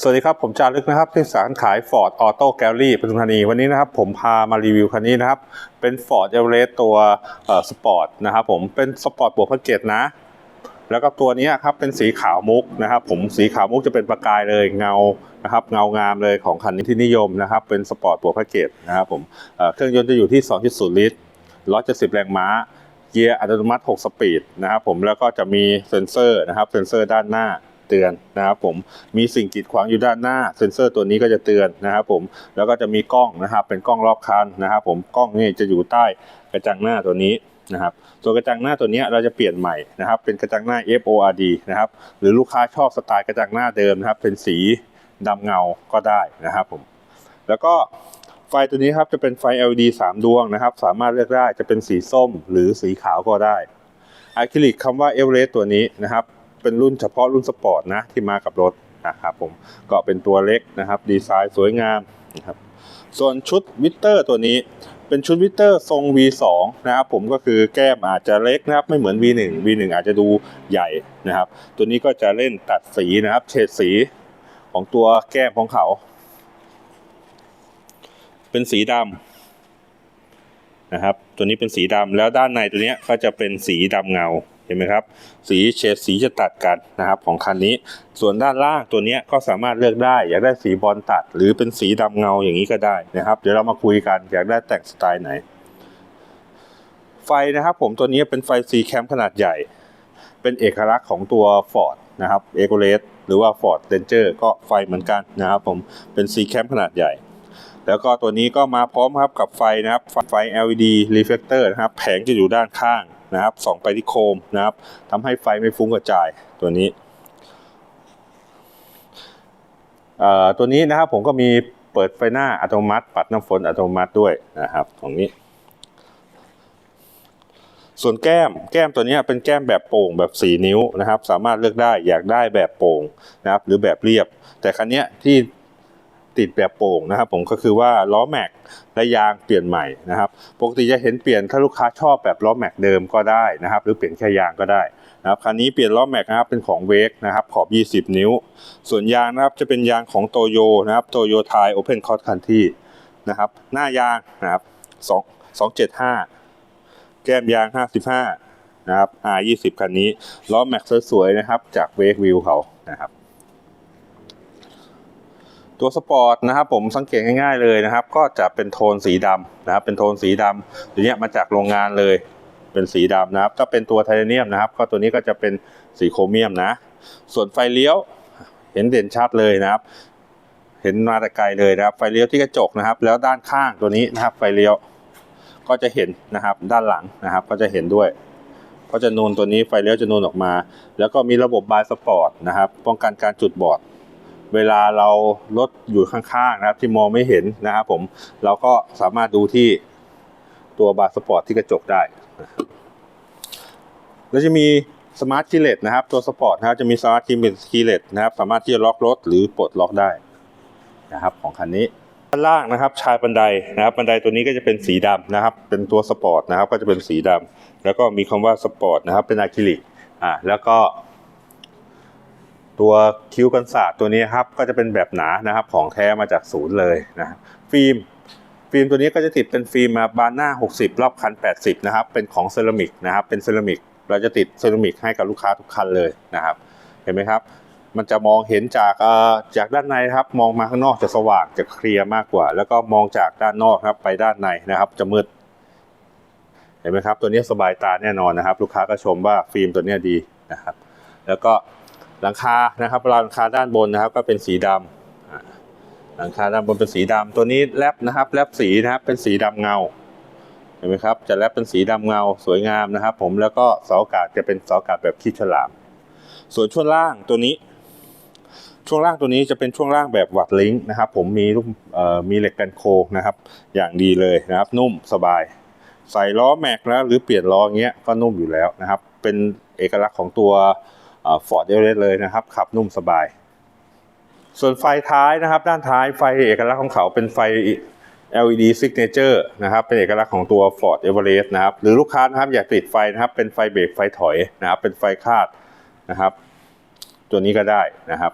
สวัสดีครับ ผมจารึกนะครับที่สาขาขาย Ford Auto Gallery ปทุมธานีวันนี้นะครับ ผมพามารีวิวคันนี้นะครับ เป็น Ford Everest ตัวสปอร์ตนะครับผมเป็นสปอร์ตบวกแพ็กเกจนะ แล้วก็ตัวนี้ครับเป็นสีขาวมุกนะครับ ผมสีขาวมุกจะเป็นประกายเลยเงานะครับเงางามเลยของคันนี้ที่นิยมนะครับ เป็นสปอร์ตบวกแพ็กเกจนะครับผมเอ่อเครื่องยนต์จะอยู่ที่ 2.0 ลิตร 170 แรงม้าเกียร์อัตโนมัติ 6 สปีดนะครับผมแล้วก็จะมีเซ็นเซอร์นะครับเซ็นเซอร์ด้านหน้า เตือนนะครับผมมีสิ่งกีดขวางอยู่ด้านหน้าเซ็นเซอร์ตัวนี้ก็จะเตือนนะครับผมแล้วก็จะมีกล้องนะครับเป็นกล้องรอบคันนะครับผมกล้องนี่จะอยู่ใต้กระจังหน้าตัวนี้นะครับตัวกระจังหน้าตัวนี้เราจะเปลี่ยนใหม่นะครับ เป็นกระจังหน้า FORD นะครับหรือลูกค้าชอบสไตล์กระจังหน้าเดิมนะครับ เป็นสีดำเงาก็ได้นะครับผมแล้วก็ไฟตัวนี้ครับจะเป็นไฟ LED 3 ดวงนะครับ สามารถเลือกได้จะเป็นสีส้มหรือสีขาวก็ได้อะคริลิกคำว่าเอเวอเรสต์ตัวนี้นะครับ เป็นรุ่นเฉพาะรุ่นสปอร์ตนะที่มากับรถนะครับผมก็เป็นตัวเล็กนะครับ ดีไซน์สวยงามนะครับส่วนชุดวิตเตอร์ตัวนี้เป็นชุดวิตเตอร์ทรง V2 นะครับผมก็คือแก้มอาจจะเล็กนะครับ ไม่เหมือน V1 V1 อาจจะดูใหญ่นะครับ ตัวนี้ก็จะเล่นตัดสีนะครับ เฉดสีของตัวแก้มของเขา เป็นสีดำนะครับ ตัวนี้เป็นสีดำแล้วด้านในตัวนี้ก็จะเป็นสีดำเงา เห็นไหมครับ สีเฉดสีจะตัดกันนะครับของคันนี้ ส่วนด้านล่างตัวนี้ก็สามารถเลือกได้ อยากได้สีบอลตัด หรือเป็นสีดำเงาอย่างนี้ก็ได้นะครับ เดี๋ยวเรามาคุยกันอยากได้แต่งสไตล์ไหน ไฟนะครับผมตัวนี้เป็นไฟซีแคมขนาดใหญ่ เป็นเอกลักษณ์ของตัว Ford นะครับ e c o l e t หรือว่า Ford Ranger ก็ไฟเหมือนกันนะครับผมเป็นซีแคมขนาดใหญ่แล้วก็ตัวนี้ก็มาพร้อมครับกับไฟนะครับ ไฟ LED reflector นะครับ แผงจะอยู่ด้านข้าง นะครับส่องไปที่โคมนะครับทำให้ไฟไม่ฟุ้งกระจายตัวนี้ตัวนี้นะครับผมก็มีเปิดไฟหน้าอัตโนมัติ ปัดน้ำฝนอัตโนมัติด้วยนะครับตรงนี้ ส่วนแก้มแก้มตัวนี้เป็นแก้มแบบโป่งแบบ 4 นิ้วนะครับ สามารถเลือกได้อยากได้แบบโป่งนะครับหรือแบบเรียบ แต่คันนี้ที่ ติดแบบโป่งนะครับผมก็คือว่าล้อแม็กและยางเปลี่ยนใหม่นะครับปกติจะเห็นเปลี่ยนถ้าลูกค้าชอบแบบล้อแม็กเดิมก็ได้นะครับ หรือเปลี่ยนแค่ยางก็ได้นะครับคันนี้เปลี่ยนล้อแม็กนะครับเป็นของเวกนะครับขอบ 20 นิ้ว ส่วนยางนะครับจะเป็นยางของโตโยนะครับโตโยไทยโอเพนคอร์ c คันที่นะครับหน้ายางนะครับ2 275 แก้มยาง 55 นะครับ R20 คันนี้ล้อแม็กสวยๆนะครับจากเวกวิวเขานะครับ ตัวสปอร์ตนะครับผมสังเกตง่ายๆเลยนะครับ ก็จะเป็นโทนสีดำนะครับ เป็นโทนสีดำตัวนี้มาจากโรงงานเลย เป็นสีดำนะครับ ถ้าเป็นตัวไทเทเนียมนะครับ ก็ตัวนี้ก็จะเป็นสีโครเมียมนะ ส่วนไฟเลี้ยวเห็นเด่นชัดเลยนะครับ เห็นมาแต่ไกลเลยนะครับ ไฟเลี้ยวที่กระจกนะครับ แล้วด้านข้างตัวนี้นะครับ ไฟเลี้ยวก็จะเห็นนะครับ ด้านหลังนะครับ ก็จะเห็นด้วยก็จะนูนตัวนี้ไฟเลี้ยวจะนูนออกมา แล้วก็มีระบบบายสปอร์ตนะครับ ป้องกันการจุดบอด เวลาเรารถอยู่ข้างๆนะครับ ที่มองไม่เห็นนะครับผมเราก็สามารถดูที่ตัวบาร์สปอร์ตที่กระจกได้นะครับแล้วจะมีสมาร์ทคีเลสนะครับ ตัวสปอร์ตนะครับจะมีสมาร์ทคีเลสนะครับ สามารถที่จะล็อกรถหรือปลดล็อกได้นะครับ ของคันนี้ด้านล่างนะครับ ชายบันไดนะครับ บันไดตัวนี้ก็จะเป็นสีดำนะครับ เป็นตัวสปอร์ตนะครับ ก็จะเป็นสีดำแล้วก็มีคำว่าสปอร์ตนะครับ เป็นอะคริลิกอ่าแล้วก็ ตัวคิ้วกันศาสตร์ตัวนี้ครับก็จะเป็นแบบหนานะครับของแท้มาจากศูนย์เลยนะครับฟิล์มฟิล์มตัวนี้ก็จะติดเป็นฟิล์มมาบานหน้า 60 รอบคัน 80 นะครับ เป็นของเซรามิกนะครับเป็นเซรามิกเราจะติดเซรามิกให้กับลูกค้าทุกคันเลยนะครับ เห็นไหมครับ มันจะมองเห็นจากเอ่อจากด้านในครับ มองมาข้างนอกจะสว่างจะเคลียร์มากกว่า แล้วก็มองจากด้านนอกครับไปด้านในนะครับ จะมืดเห็นไหมครับ ตัวนี้สบายตาแน่นอนนะครับ ลูกค้าก็ชมว่าฟิล์มตัวนี้ดีนะครับ แล้วก็ หลังคานะครับหลังคาด้านบนนะครับ ก็เป็นสีดำอ่าหลังคาด้านบนเป็นสีดำตัวนี้แรปนะครับแรปสีนะครับเป็นสีดำเงาเห็นไหมครับ จะแรปเป็นสีดำเงาสวยงามนะครับ ผมแล้วก็เสาอากาศจะเป็นเสาอากาศแบบคิดฉลาม ส่วนช่วงล่างตัวนี้ ช่วงล่างตัวนี้จะเป็นช่วงล่างแบบวัดลิงก์นะครับ ผมมีลูกมีเหล็กกันโค้งนะครับ อย่างดีเลยนะครับ นุ่มสบาย ใส่ล้อแม็กแล้วหรือเปลี่ยนล้ออย่างเงี้ยก็นุ่มอยู่แล้วนะครับ เป็นเอกลักษณ์ของตัว ฟอร์ดเอเวอเรสต์เลยนะครับ ขับนุ่มสบาย ส่วนไฟท้ายนะครับ ด้านท้ายไฟเอกลักษณ์ของเขาเป็นไฟ LED signature นะครับ เป็นเอกลักษณ์ของตัว Ford Everest นะครับ หรือลูกค้านะครับอยากติดไฟนะครับ เป็นไฟเบรกไฟถอยนะครับ เป็นไฟคาดนะครับ ตัวนี้ก็ได้นะครับ